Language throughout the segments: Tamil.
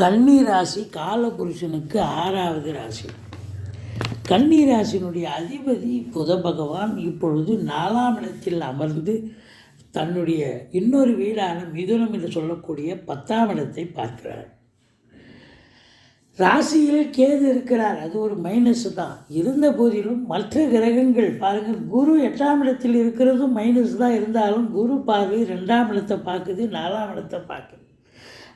கன்னி ராசி காலபுருஷனுக்கு ஆறாவது ராசி. கன்னி ராசியினுடைய அதிபதி புத பகவான் இப்பொழுது நாலாம் இடத்தில் அமர்ந்து தன்னுடைய இன்னொரு வீடான மிதுனம் என்று சொல்லக்கூடிய பத்தாம் இடத்தை பார்க்கிறார். ராசியில் கேது இருக்கிறார். அது ஒரு மைனஸ் தான். இருந்த போதிலும் மற்ற கிரகங்கள் பாருங்கள் குரு எட்டாம் இடத்தில் இருக்கிறதும் மைனஸ் தான். இருந்தாலும் குரு பார்வை ரெண்டாம் இடத்தை பார்க்குது நாலாம் இடத்தை பார்க்குது.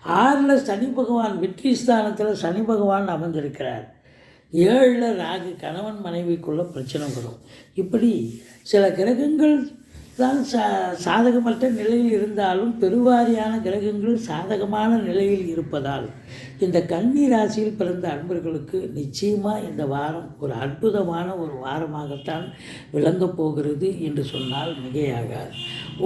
ஆறில் சனி பகவான் வெற்றி ஸ்தானத்தில் சனி பகவான் அமர்ந்திருக்கிறார். ஏழில் ராகு கணவன் மனைவிக்குள்ள பிரச்சனை வரும். இப்படி சில கிரகங்கள் தான் சா சாதகமற்ற நிலையில் இருந்தாலும் பெருவாரியான கிரகங்கள் சாதகமான நிலையில் இருப்பதால் இந்த கன்னி ராசியில் பிறந்த அன்பர்களுக்கு நிச்சயமாக இந்த வாரம் ஒரு அற்புதமான ஒரு வாரமாகத்தான் விளங்கப் போகிறது என்று சொன்னால் மிகையாகாது.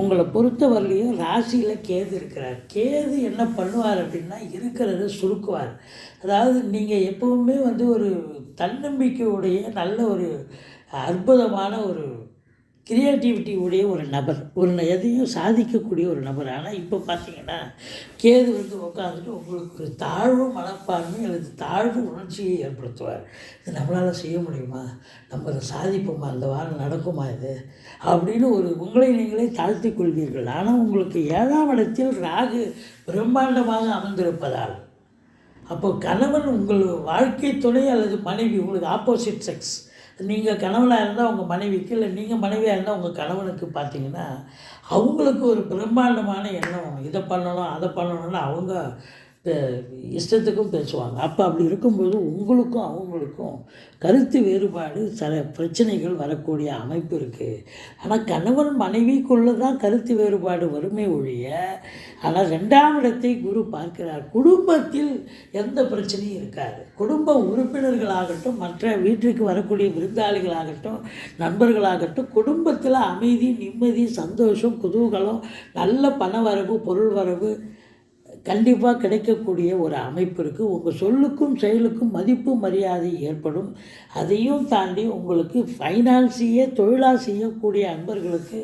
உங்களை பொறுத்தவரையிலையும் ராசியில் கேது இருக்கிறார். கேது என்ன பண்ணுவார் அப்படின்னா இருக்கிறத சுருக்குவார். அதாவது நீங்கள் எப்பவுமே வந்து ஒரு தன்னம்பிக்கையுடைய நல்ல ஒரு அற்புதமான ஒரு கிரியேட்டிவிட்டி உடைய ஒரு நபர். ஒரு எதையும் சாதிக்கக்கூடிய ஒரு நபர். ஆனால் இப்போ பார்த்தீங்கன்னா கேது வந்து உட்காந்துட்டு உங்களுக்கு ஒரு தாழ்வு மனப்பான்மை அல்லது தாழ்வு உணர்ச்சியை ஏற்படுத்துவார். இது நம்மளால் செய்ய முடியுமா? நம்ம அதை சாதிப்போமா? அந்த வாரம் நடக்குமா இது? அப்படின்னு ஒரு உங்களை நீங்களே தாழ்த்தி கொள்வீர்கள். ஆனால் உங்களுக்கு ஏழாம் இடத்தில் ராகு பிரம்மாண்டமாக அமர்ந்திருப்பதால் அப்போ கணவன் உங்கள் வாழ்க்கை துணை அல்லது மனைவி உங்களுக்கு ஆப்போசிட் செக்ஸ் நீங்கள் கணவனாக இருந்தால் உங்கள் மனைவிக்கு இல்லை நீங்கள் மனைவியாக இருந்தால் உங்கள் கணவனுக்கு பார்த்தீங்கன்னா அவங்களுக்கு ஒரு பிரம்மாண்டமான எண்ணம். இதை பண்ணணும் அதை பண்ணணும்னு அவங்க இஷ்டத்துக்கும் பேசுவாங்க. அப்போ அப்படி இருக்கும்போது உங்களுக்கும் அவங்களுக்கும் கருத்து வேறுபாடு சில பிரச்சனைகள் வரக்கூடிய அமைப்பு இருக்குது ஆனால் கணவன் மனைவிக்குள்ளே தான் கருத்து வேறுபாடு வருமே ஒழிய ஆனால் ரெண்டாம் இடத்தை குரு பார்க்கிறார். குடும்பத்தில் எந்த பிரச்சனையும் இருக்காது. குடும்ப உறுப்பினர்களாகட்டும் மற்ற வீட்டிற்கு வரக்கூடிய விருந்தாளிகளாகட்டும் நண்பர்களாகட்டும் குடும்பத்தில் அமைதி நிம்மதி சந்தோஷம் குதூகலம் நல்ல பண வரவு பொருள் வரவு கண்டிப்பாக கிடைக்கக்கூடிய ஒரு அமைப்பு இருக்குது உங்கள் சொல்லுக்கும் செயலுக்கும் மதிப்பு மரியாதை ஏற்படும். அதையும் தாண்டி உங்களுக்கு ஃபைனான்ஸையே தொழிலாக செய்யக்கூடிய அன்பர்களுக்கு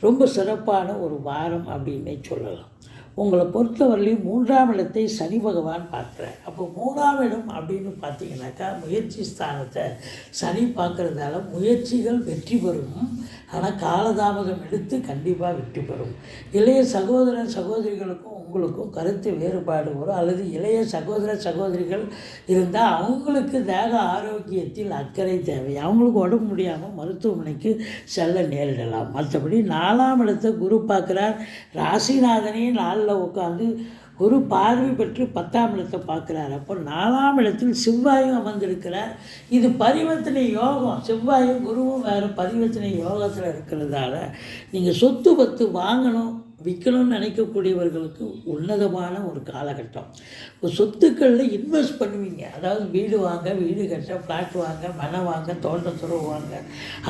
ரொம்ப சிறப்பான ஒரு வாரம் அப்படின்னே சொல்லலாம். உங்களை பொறுத்தவரையிலையும் மூன்றாம் இடத்தை சனி பகவான் பார்க்குறார். அப்போ மூணாம் இடம் அப்படின்னு பார்த்தீங்கன்னாக்கா முயற்சி ஸ்தானத்தை சனி பார்க்குறதால முயற்சிகள் வெற்றி பெறும். ஆனால் காலதாமதம் எடுத்து கண்டிப்பாக வெற்றி பெறும். இளைய சகோதர சகோதரிகளுக்கும் உங்களுக்கும் கருத்து வேறுபாடு வரும். அல்லது இளைய சகோதர சகோதரிகள் இருந்தால் அவங்களுக்கு தேக ஆரோக்கியத்தில் அக்கறை தேவை. அவங்களுக்கு உடம்பு முடியாமல் மருத்துவமனைக்கு செல்ல நேரிடலாம். மற்றபடி நாலாம் இடத்தை குரு பார்க்குறார். ராசிநாதனே நாளில் உட்காந்து குரு பார்வை பெற்று பத்தாம் இடத்தை பார்க்குறார். அப்போ நாலாம் இடத்தில் செவ்வாயும் அமர்ந்திருக்கிறார். இது பரிவர்த்தனை யோகம். செவ்வாயும் குருவும் வேறு பரிவர்த்தனை யோகத்தில் இருக்கிறதால நீங்கள் சொத்து பத்து வாங்கணும். விற்கணும்னு நினைக்கக்கூடியவர்களுக்கு உன்னதமான ஒரு காலகட்டம். இப்போ சொத்துக்களில் இன்வெஸ்ட் பண்ணுவீங்க. அதாவது வீடு வாங்க வீடு கட்ட ஃப்ளாட் வாங்க மனை வாங்க தோட்டத்துறவு வாங்க.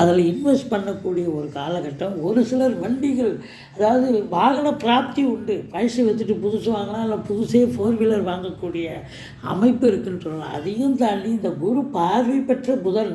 அதில் இன்வெஸ்ட் பண்ணக்கூடிய ஒரு காலகட்டம். ஒரு சிலர் வண்டிகள் அதாவது வாகன பிராப்தி உண்டு. பழசு விற்றுட்டு புதுசு வாங்கலாம் இல்லை புதுசே ஃபோர் வீலர் வாங்கக்கூடிய அமைப்பு இருக்குன்னு சொல்லலாம். அதையும் தாண்டி இந்த குரு பார்வை பெற்ற புதன்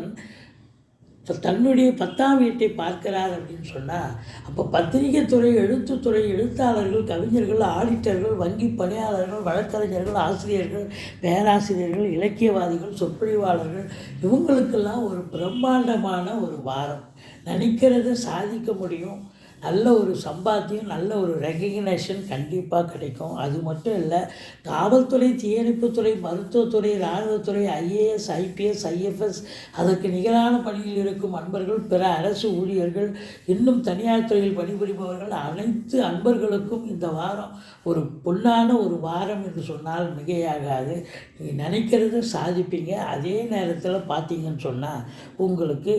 இப்போ தன்னுடைய பத்தாம் வீட்டை பார்க்கிறார் அப்படின்னு சொன்னால் அப்போ பத்திரிகை துறை எழுத்துத்துறை எழுத்தாளர்கள் கவிஞர்கள் ஆடிட்டர்கள் வங்கி பணியாளர்கள் வழக்கறிஞர்கள் ஆசிரியர்கள் பேராசிரியர்கள் இலக்கியவாதிகள் சொற்பொழிவாளர்கள் இவங்களுக்கெல்லாம் ஒரு பிரம்மாண்டமான ஒரு வாரம். நினைக்கிறத சாதிக்க முடியும். நல்ல ஒரு சம்பாத்தியம் நல்ல ஒரு ரெகக்னேஷன் கண்டிப்பாக கிடைக்கும். அது மட்டும் இல்லை காவல்துறை தீயணைப்புத்துறை மருத்துவத்துறை இராணுவத்துறை ஐஏஎஸ் ஐபிஎஸ் ஐஎஃப்எஸ் அதற்கு நிகரான பணியில் இருக்கும் அன்பர்கள் பிற அரசு ஊழியர்கள் இன்னும் தனியார் துறையில் பணிபுரிபவர்கள் அனைத்து அன்பர்களுக்கும் இந்த வாரம் ஒரு பொன்னான ஒரு வாரம் என்று சொன்னால் மிகையாகாது. நீங்கள் நினைக்கிறத சாதிப்பீங்க. அதே நேரத்தில் பார்த்தீங்கன்னு சொன்னால் உங்களுக்கு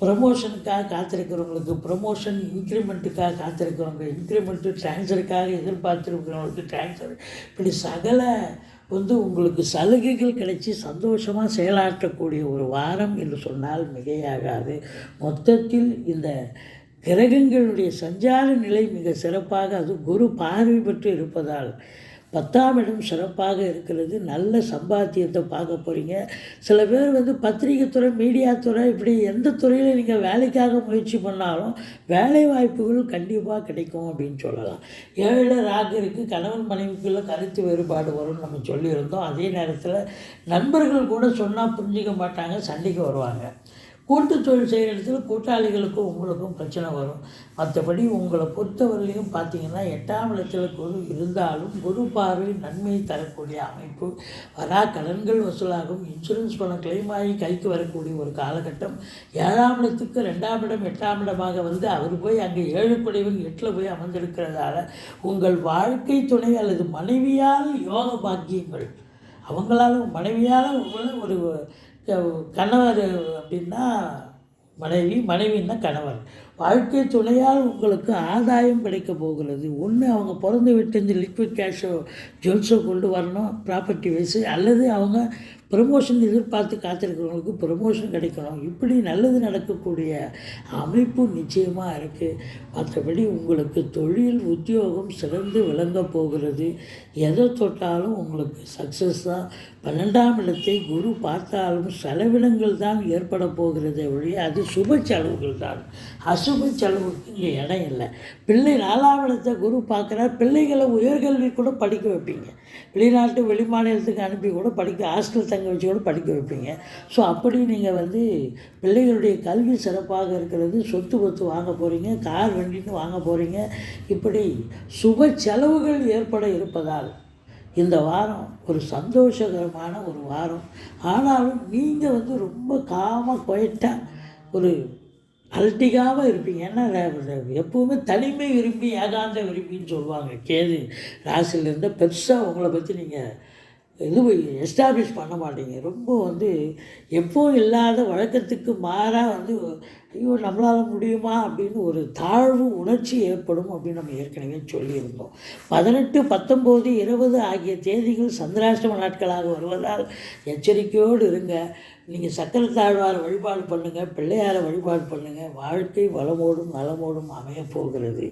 ப்ரமோஷனுக்காக காத்திருக்கிறவங்களுக்கு ப்ரமோஷன் இன்க்ரிமெண்ட்டுக்காக காத்திருக்கிறவங்க இன்க்ரிமெண்ட்டு ட்ரான்ஸ்ஃபருக்காக எதிர்பார்த்துருக்கிறவங்களுக்கு ட்ரான்ஸ்ஃபர் இப்படி சகல வந்து உங்களுக்கு சலுகைகள் கிடைச்சி சந்தோஷமாக செயலாற்றக்கூடிய ஒரு வாரம் என்று சொன்னால் மிகையாகாது. மொத்தத்தில் இந்த கிரகங்களுடைய சஞ்சார நிலை மிக சிறப்பாக அது குரு பார்வை பெற்று இருப்பதால் பத்தாம் இடம் சிறப்பாக இருக்கிறது. நல்ல சம்பாத்தியத்தை பார்க்க போகிறீங்க சில பேர் வந்து பத்திரிகை துறை மீடியா துறை இப்படி எந்த துறையில் நீங்கள் வேலைக்காக முயற்சி பண்ணாலும் வேலை வாய்ப்புகள் கண்டிப்பாக கிடைக்கும் அப்படின்னு சொல்லலாம். ஏழு ராகு இருக்குது கணவன் மனைவிக்குள்ளே கருத்து வேறுபாடு வரும்னு நம்ம சொல்லியிருந்தோம். அதே நேரத்தில் நண்பர்கள் கூட சொன்னால் புரிஞ்சிக்க மாட்டாங்க சண்டைக்கு வருவாங்க. கூட்டு தொழில் செய்கிற இடத்துல கூட்டாளிகளுக்கும் உங்களுக்கும் பிரச்சனை வரும். மற்றபடி உங்களை பொறுத்தவரையிலையும் பார்த்தீங்கன்னா எட்டாம் இடத்துல குரு இருந்தாலும் குரு பார்வை நன்மையை தரக்கூடிய அமைப்பு. வரா கடன்கள் வசூலாகும். இன்சூரன்ஸ் பணம் கிளைம் ஆகி கைக்கு வரக்கூடிய ஒரு காலகட்டம். ஏழாம் இடத்துக்கு ரெண்டாம் இடம் எட்டாம் இடமாக வந்து அவர் போய் அங்கே ஏழு குடைவன் எட்டில் போய் அமர்ந்திருக்கிறதால உங்கள் வாழ்க்கை துணை அல்லது மனைவியால் யோக பாக்கியங்கள் அவங்களால மனைவியால் உங்களை ஒரு கணவர் அப்படின்னா மனைவி மனைவின்னா கணவர். வாழ்க்கை துணையால் உங்களுக்கு ஆதாயம் கிடைக்க போகிறது. ஒன்று அவங்க பிறந்து விட்டு இந்த லிக்விட் கேஷோ ஜுவல்ஸோ கொண்டு வரணும் ப்ராப்பர்ட்டி வைஸு அல்லது அவங்க ப்ரமோஷன் எதிர்பார்த்து காத்திருக்கிறவங்களுக்கு ப்ரமோஷன் கிடைக்கணும். இப்படி நல்லது நடக்கக்கூடிய அமைப்பு நிச்சயமாக இருக்குது மற்றபடி உங்களுக்கு தொழில் உத்தியோகம் சிறந்து விளங்க போகிறது. எதை தொட்டாலும் உங்களுக்கு சக்ஸஸ் தான். பன்னெண்டாம் இடத்தை குரு பார்த்தாலும் செலவினங்கள் தான் ஏற்பட போகிறதே ஒழிய அது சுப செலவுகள் தான். அசுப செலவுக்கு இங்கே இடம் இல்லை. பிள்ளை நாலாம் இடத்தை குரு பார்க்குறார். பிள்ளைகளை உயர்கல்வி கூட படிக்க வைப்பீங்க. வெளிநாட்டு வெளிமாநிலத்துக்கு அனுப்பி கூட படிக்க ஹாஸ்டல் தங்க வச்சு கூட படிக்க வைப்பீங்க. ஸோ அப்படி நீங்கள் வந்து பிள்ளைகளுடைய கல்வி சிறப்பாக இருக்கிறது சொத்து பத்து வாங்க போகிறீங்க கார் வண்டின்னு வாங்க போகிறீங்க இப்படி சுப செலவுகள் ஏற்பட இருப்பதால் இந்த வாரம் ஒரு சந்தோஷகரமான ஒரு வாரம். ஆனாலும் நீங்கள் வந்து ரொம்ப காம போயிட்டால் ஒரு அல்டிகாவாக இருப்பீங்க. ஏன்னா எப்போவுமே தனிமை விரும்பி ஏகாந்த விரும்பின்னு சொல்லுவாங்க. கேது ராசியில் பெருசாக உங்களை பற்றி நீங்கள் இது எஸ்டாப்ளிஷ் பண்ண மாட்டீங்க. ரொம்ப வந்து எப்போ இல்லாத வழக்கத்துக்கு மாறாக வந்து ஐயோ நம்மளால் முடியுமா அப்படின்னு ஒரு தாழ்வு உணர்ச்சி ஏற்படும் அப்படின்னு நம்ம ஏற்கனவே சொல்லியிருந்தோம். பதினெட்டு பத்தொம்போது இருபது ஆகிய தேதிகள் சந்திராஷ்டம நாட்களாக வருவதால் எச்சரிக்கையோடு இருங்க. நீங்கள் சக்கர தாழ்வார் வழிபாடு பண்ணுங்கள் பிள்ளையாரை வழிபாடு பண்ணுங்கள் வாழ்க்கை வளமோடும் நலமோடும் அமையப் போகிறது.